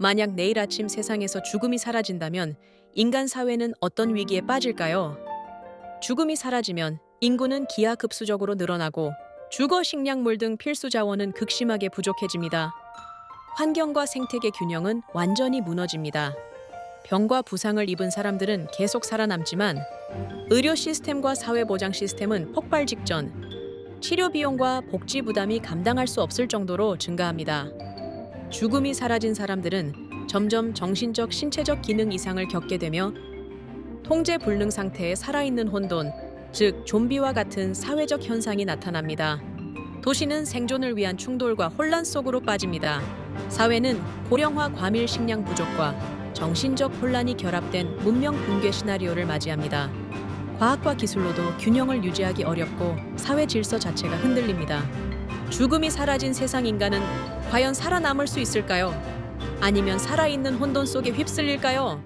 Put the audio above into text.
만약 내일 아침 세상에서 죽음이 사라진다면 인간 사회는 어떤 위기에 빠질까요? 죽음이 사라지면 인구는 기하급수적으로 늘어나고 주거 식량물 등 필수 자원은 극심하게 부족해집니다. 환경과 생태계 균형은 완전히 무너집니다. 병과 부상을 입은 사람들은 계속 살아남지만 의료 시스템과 사회 보장 시스템은 폭발 직전, 치료 비용과 복지 부담이 감당할 수 없을 정도로 증가합니다. 죽음이 사라진 사람들은 점점 정신적, 신체적 기능 이상을 겪게 되며 통제 불능 상태에 살아있는 혼돈, 즉 좀비와 같은 사회적 현상이 나타납니다. 도시는 생존을 위한 충돌과 혼란 속으로 빠집니다. 사회는 고령화 과밀 식량 부족과 정신적 혼란이 결합된 문명 붕괴 시나리오를 맞이합니다. 과학과 기술로도 균형을 유지하기 어렵고 사회 질서 자체가 흔들립니다. 죽음이 사라진 세상 인간은 과연 살아남을 수 있을까요? 아니면 살아있는 혼돈 속에 휩쓸릴까요?